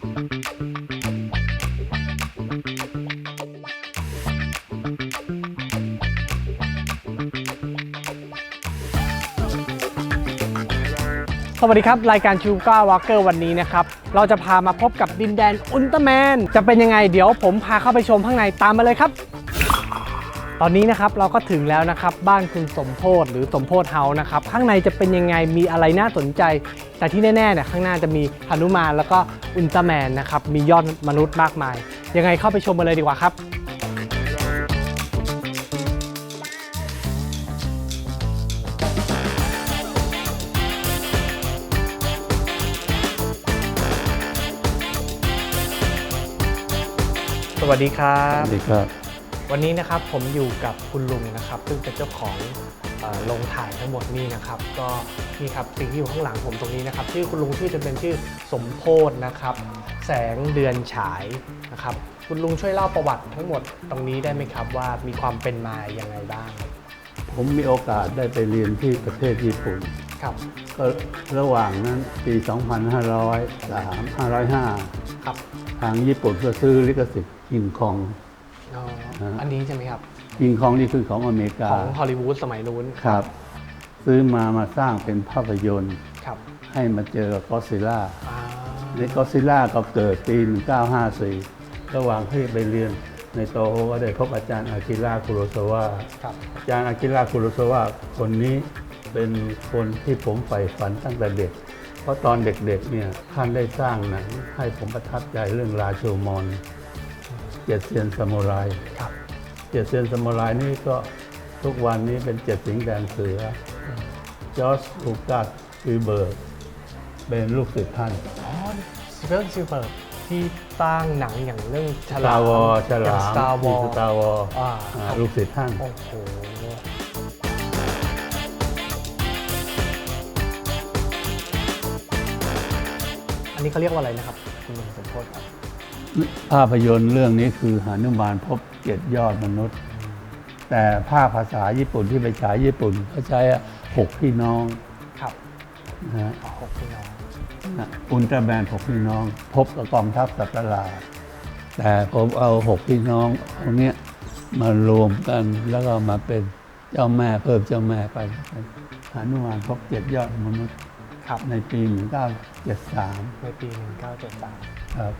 สวัสดีครับ รายการชูก้าวอล์กเกอร์วันนี้นะครับ เราจะพามาพบกับดินแดนอุลตร้าแมน จะเป็นยังไงเดี๋ยวผมพาเข้าไปชมข้างในตามมาเลยครับ ตอนนี้นะครับเราก็ถึงแล้วนะครับบ้านคุณสมโพธหรือสมโพธเฮาส์นะครับข้างในจะเป็นยังไงมีอะไรน่าสนใจ แต่ที่แน่ๆเนี่ยข้างหน้าจะมีหนุมานแล้วก็อุลตร้าแมนนะครับมียอดมนุษย์มากมาย ยังไงเข้าไปชมกันเลยดีกว่าครับสวัสดีครับ สวัสดีครับ วันนี้นะครับผมอยู่กับคุณลุงนะครับ ซึ่งเป็นเจ้าของเอ่อโรงถ่ายทั้งหมดนี่นะครับ ก็นี่ครับสิ่งที่อยู่ข้างหลังผมตรงนี้นะครับ ชื่อคุณลุงชื่อจะเป็นชื่อสมโพธนะครับ แสงเดือนฉายนะครับ คุณลุงช่วยเล่าประวัติทั้งหมดตรงนี้ได้ไหมครับ ว่ามีความเป็นมาอย่างไงบ้าง ผมมีโอกาสได้ไปเรียนที่ประเทศญี่ปุ่นครับก็ระหว่างนั้นปี 2503 505 ครับ ทางญี่ปุ่นก็ซื้อลิขสิทธิ์กิงคอง อ๋อฮะอันนี้ใช่ไหมครับกิงคองนี่คือของอเมริกาของฮอลลีวูดสมัยนู้นครับ ซื้อมามาสร้างเป็นภาพยนตร์ครับให้มาเจอกับก็ซิล่าอ่าในก็ซิล่าก็เกิดปี 1954 ระหว่างที่ไปเรียนในโตโฮก็ได้พบอาจารย์อากิระคุโรซาวะครับอาจารย์อากิระคุโรซาวะคนนี้เป็นคนที่ผมใฝ่ฝันตั้งแต่เด็ก เพราะตอนเด็กๆเนี่ยท่านได้สร้างหนังให้ผมประทับใจเรื่องราโชมอนเจ็ดเซียนซามูไรครับเจ็ดเซียนซามูไรนี่ก็ทุกวันนี้เป็นเจ็ดสิงห์แดนเสือ จอร์จลูกัสฟิเบิร์กเป็นลูกศิษย์ท่านอ๋อสเปนซิลเบิร์กที่สร้างหนังอย่างเรื่องฉสลาตามร์วอฉลามสตาร์วอสตาร์วออ่าครับ ลูกศิษย์ท่าน โอ้โห อันนี้เขาเรียกว่าอะไรนะครับ คุณลุงสมโพธครับ ภาพยนตร์เรื่องนี้คือหานุมานพบเจ็ดยอดมนุษย์ แต่ภาพภาษาญี่ปุ่นที่ไปฉายญี่ปุ่นเขาใช้อะหกพี่น้องครับนะฮะอ๋อหกพี่น้องนะอุลตร้าแมนหกพี่น้อง พบกับกองทัพสัตว์ประหลาดแต่ผมเอาหกพี่น้องตรงเนี้ยมารวมกันแล้วก็มาเป็นเจ้าแม่เพิ่มเจ้าแม่ไปเป็นหานุมานพบเจ็ดยอดมนุษย์ครับในปี 1973 ในปี 1973 ครับ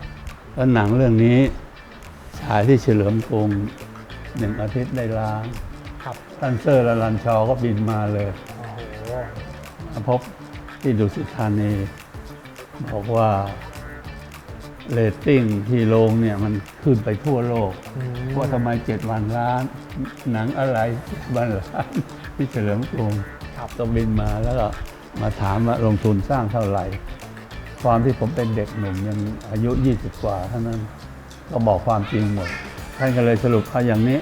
แล้วหนังเรื่องนี้ฉายที่เฉลิมกรุงหนึ่งอาทิตย์ได้ล้านครับท่านเซอร์และลันชอก็บินมาเลยโอ้โหมาพบที่ดุสิตธานีบอกว่าเรตติ้งที่โรงเนี่ยมันขึ้นไปทั่วโลกอืมว่าทำไมเจ็ดวันล้าน หนังอะไรเจ็ดวันล้านที่เฉลิมกรุงครับก็บินมาแล้วก็มาถามว่าลงทุนสร้างเท่าไหร่ ความที่ผมเป็นเด็กหนุ่มยังอายุ 20 กว่าเท่านั้นก็บอกความจริงหมดท่านก็เลยสรุปว่าอย่างนี้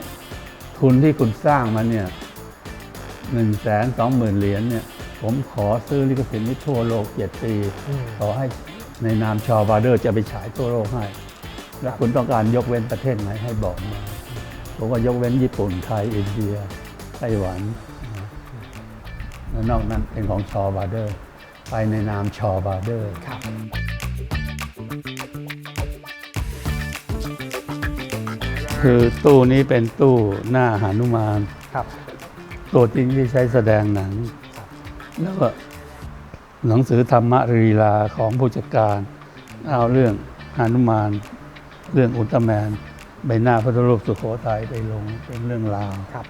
ทุนที่คุณสร้างมาเนี่ยหนึ่งแสนสองหมื่นเหรียญเนี่ย ผมขอซื้อลิขสิทธิ์นี้ทั่วโลกเจ็ดปีขอให้ในนามชอบาร์เดอร์จะไปฉายทั่วโลกให้ แล้วคุณต้องการยกเว้นประเทศไหนให้บอกมาผมก็ยกเว้นญี่ปุ่นไทยอินเดียไต้หวัน นอกนั้นเป็นของชอบาร์เดอร์ ไปในนามชอบาร์เดอร์ครับคือตู้นี้เป็นตู้หน้าหานุมานครับตัวจริงที่ใช้แสดงหนังครับแล้วก็หนังสือธรรมรีลาของผู้จัดการ เอาเรื่องหานุมาน เรื่องอุลตร้าแมน ใบหน้าพระพุทธรูปสุโขทัยไปลงเป็นเรื่องราวครับ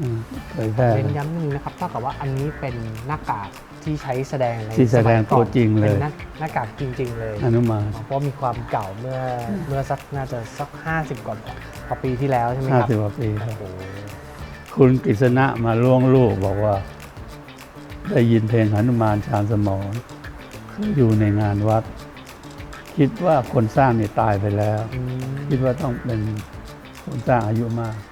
อืมเผยแพร่เน้นย้ำนิดนึงนะครับเท่ากับว่าอันนี้เป็นหน้ากากที่ใช้แสดงในที่แสดงมัยก่อนตัวจริงเลยเป็นหน้าหน้ากากจริง ๆ เลยหานุมาน เพราะมีความเก่าเมื่อเมื่อสักน่าจะสัก 50กว่ากว่าปีที่แล้วใช่ไหมคห้ารับสิบกว่าปีคโอ้รับโหคุณกฤษณะมาล่วงลูกบอกว่า ได้ยินเพลงหนุมานชาญสมรอยู่ในงานวัด คิดว่าคนสร้างเนี่ยตายไปแล้ว อืมคิดว่าต้องเป็นคนสร้างอายุมากครับ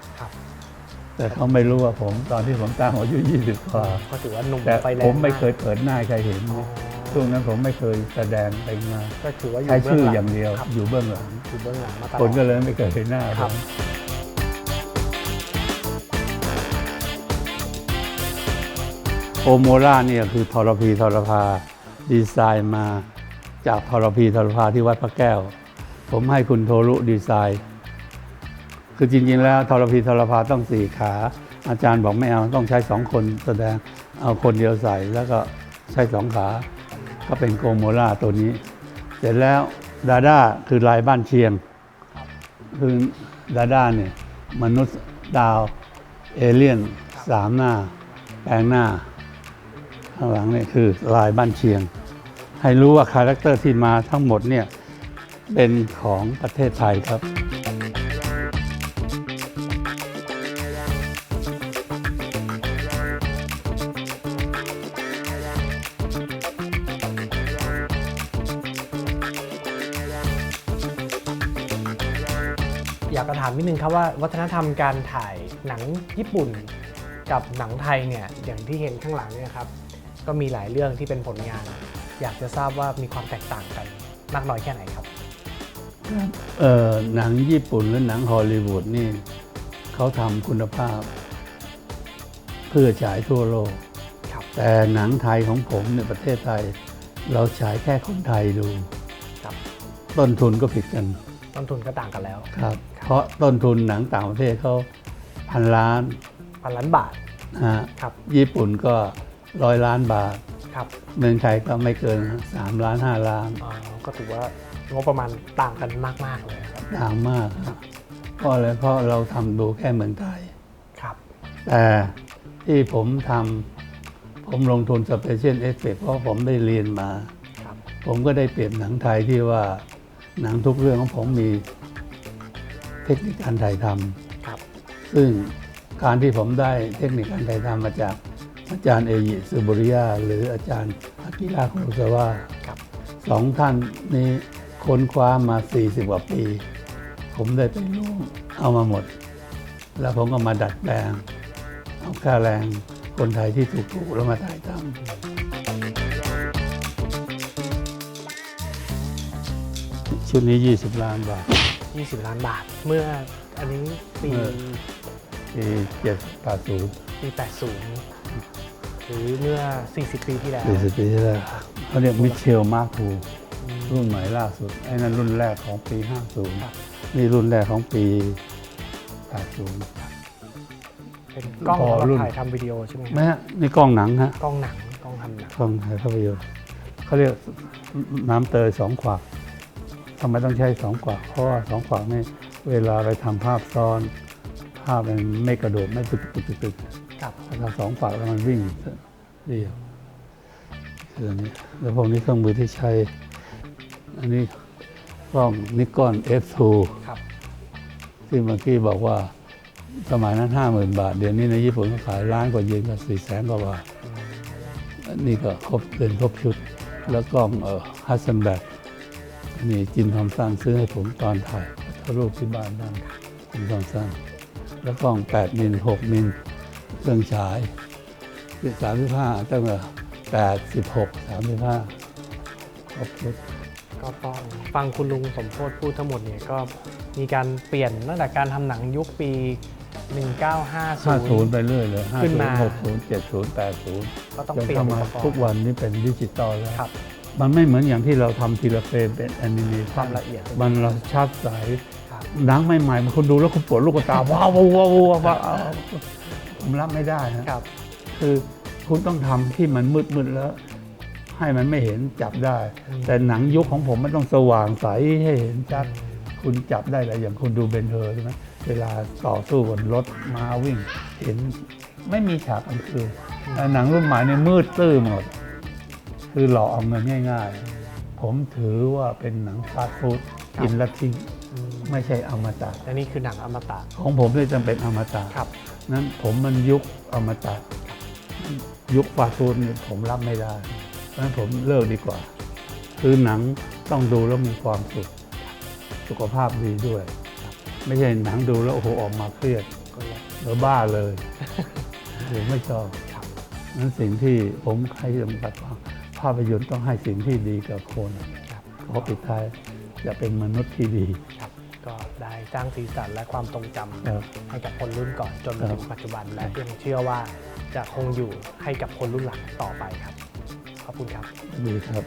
แต่เขาไม่รู้ว่าผมตอนที่ผมสร้างอายุ 20กว่าก็ถือว่าหนุ่มแต่ไปแล้วผมไม่เคยเปิดหน้าให้ใครเห็นอ๋อช่วงนั้นผมไม่เคยแสดงไปงานก็ถือว่าอยู่ใช้เบื้ชื่อหลัอย่างเดียวครับอยู่เบื้องหลังอยู่เบื้องหลังมาตลอด คนก็เลยไม่เคยเห็นหน้าคผรับ มโอโมราเนี่ยคือทรพีทรพาดีไซน์มาจากทรพีทรพาที่วัดพระแก้ว ผมให้คุณโทรุดีไซน์ คือจริงๆ แล้วทรพีทรพาต้องสี่ขา อาจารย์บอกไม่เอาต้องใช้สองคนแสดงเอาคนเดียวใส่แล้วก็ใช้สองขา ก็เป็นโกโมล่าตัวนี้ เสร็จแล้วดาด้าคือลายบ้านเชียง คือดาด้าเนี่ยมนุษย์ดาวเอเลี่ยนสามหน้า แปลงหน้า ข้างหลังเนี่ยคือลายบ้านเชียง ให้รู้ว่าคาแรคเตอร์ที่มาทั้งหมดเนี่ยเป็นของประเทศไทยครับากจะถามนิดนึงครับว่าวัฒนธรรมการถ่ายหนังญี่ปุ่นกับหนังไทยเนี่ยอย่างที่เห็นข้างหลังเนี่ยครับก็มีหลายเรื่องที่เป็นผลงาน อยากจะทราบว่ามีความแตกต่างกันมากน้อยแค่ไหนครับเอ่อหนังญี่ปุ่นหรือหนังฮอลลีวูดนี่เขาทำคุณภาพ เพื่อฉายทั่วโลกครับแต่หนังไทยของผมในประเทศไทย เราฉายแค่คนไทยดูครับต้นทุนก็ผิดกัน ต้นทุนก็ต่างกันแล้วครับเพ ราะต้นทุนหนังต่างประเทศเขาพันล้านพันล้านบาทนะฮะครับ ญี่ปุ่นก็ร้อยล้านบาท ครับเมืองไทยก็ไม่เกิน 3 ล้าน 5 ล้านอ๋อก็ถือว่างบประมาณต่างกันมาก ๆ เลยครับ ต่างมากครับเพราะอะไรเพราะเราทำดูแค่เมืองไทย ครับ แต่ที่ผมทำผมลงทุนสเปเชียลเอฟเฟกเพราะผมได้เรียนมา ครับ ผมก็ได้เปรียบหนังไทยที่ว่าหนังทุกเรื่องของผมมี เทคนิคการถ่ายทครับำซึ่งการที่ผมได้เทคนิคการถ่ายทำมาจากอาจารย์เอยิสุบุริยา หรืออาจารย์อากิระคุโรซาวะครับสองท่านนี้ค้นคว้ามา 40 กว่าปี ผมได้ไปร่วมเอามาหมด แล้วผมก็มาดัดแปลง เอาค่าแรงคนไทยที่ถูกๆแล้วมาถ่ายทำชุดนี้ 20 ล้านบาท 20 ล้านบาท เมื่ออันนี้ปีเมื่อปี780ปี 80 หรือเมื่อ 40 ปีที่แล้ว40ปีที่แล้วเขาเรียกมิเชลมาร์คูรุ่นใหม่ล่าสุดไอ้นั่นรุ่นแรกของปี ครับ 50 นี่รุ่นแรกของปี 80 เป็นกล้องพอสำหรับรุ่น ถ่ายทำวิดีโอใช่ไหมครับไม่ฮะนี่กล้องหนังฮะกล้องหนังกล้องทำหนังกล้องถ่ายภาพยนตร์เขาเรียกน้ำเตยสองขวาก ทำไมต้องใช้สองขวากเพราะว่าสองขวากนี่เวลาไปทำภาพซ้อน ภาพมันไม่กระโดดไม่ตึกตึกตึกตึกครับถ้าสองขวากแล้วมันวิ่งเรียวคืออันนี้แล้วพวกนี้เครื่องมือที่ใช้ อันนี้กล้องนิกอน F2 ครับ ที่เมื่อกี้บอกว่าสมัยนั้นห้าหมื่นบาท เดี๋ยวนี้ในญี่ปุ่นเขาขายล้านกว่าเยนก็สี่แสนกว่าบาทอันนี้ก็ครบเป็นครบชุด แล้วกล้องเอ่อฮัสซันแบก อันนี้จินทอมสันซื้อให้ผมตอนถ่ายทรูปที่บ้านนั่นจินทอมสันแล้วกล้อง 8 มิล 6 มิลเครื่องฉาย35ตั้งแต่86 35ครบชุดก็ต้องฟังคุณลุงสมโพธพูดทั้งหมดเนี่ยก็มีการเปลี่ยนตั้งแต่การทำหนังยุคปี 1950 50 ไปเรื่อยเลยขึ้นมา 50 60 70 80ก็ต้องจนเปลี่ยนเข้าอุมาปกรณ์ทุกวันนี้เป็นดิจิตอลแล้ว ครับ มันไม่เหมือนอย่างที่เราทำทีละเฟรมเป็นแอนิเมคชัวานมละเอียด มันเราชัดใสครับหนังใหม่ๆมันคุณดูแล้วคุณปวดลูกตาว้าวว้าวว้าวว้าวว้าวผมรับไม่ได้นะครับ คือคุณต้องทำที่มันมืดๆแล้ว ให้มันไม่เห็นจับได้อืมแต่หนังยุคของผมมันต้องสว่างใสให้เห็นชัดคุณจับได้แหละอย่างคุณดูเบนเทอร์ใช่ไหมเวลาต่อสู้บนรถมาวิ่ง เห็นไม่มีฉากกลางคืนแต่หนังรุ่นใหม่เนี่ยมืดตื้อหมด คือหลอกเอาเงินง่าย ๆ ผมถือว่าเป็นหนังฟาสต์ฟู้ดกินและทิ้งอืมไม่ใช่อมตะและนี่คือหนังอมตะ ของผมเนี่ยจำเป็นอมตะครับ นั้นผมมันยุคอมตะ ยุคฟาสต์ฟู้ดเนี่ยผมรับไม่ได้เพราะฉะนั้นผมเลิกดีกว่า คือหนังต้องดูแล้วมีความสุข สุขภาพดีด้วย ไม่ใช่หนังดูแล้วโอ้โหออกมาเครียดก็เลยหรือบ้าเลยผมไม่ชอบครับนั้นสิ่งที่ผมให้จำกัดว่า ภาพยนตร์ต้องให้สิ่งที่ดีกับคนครับขอปิดท้ายจะเป็นมนุษย์ที่ดีครับก็ได้สร้างสีสันและความทรงจำครับให้กับคนรุ่นก่อนจนมาครับถึงปัจจุบันและยังเชื่อว่าจะคงอยู่ให้กับคนรุ่นหลังต่อไปครับ ขอบคุณครับดีครับ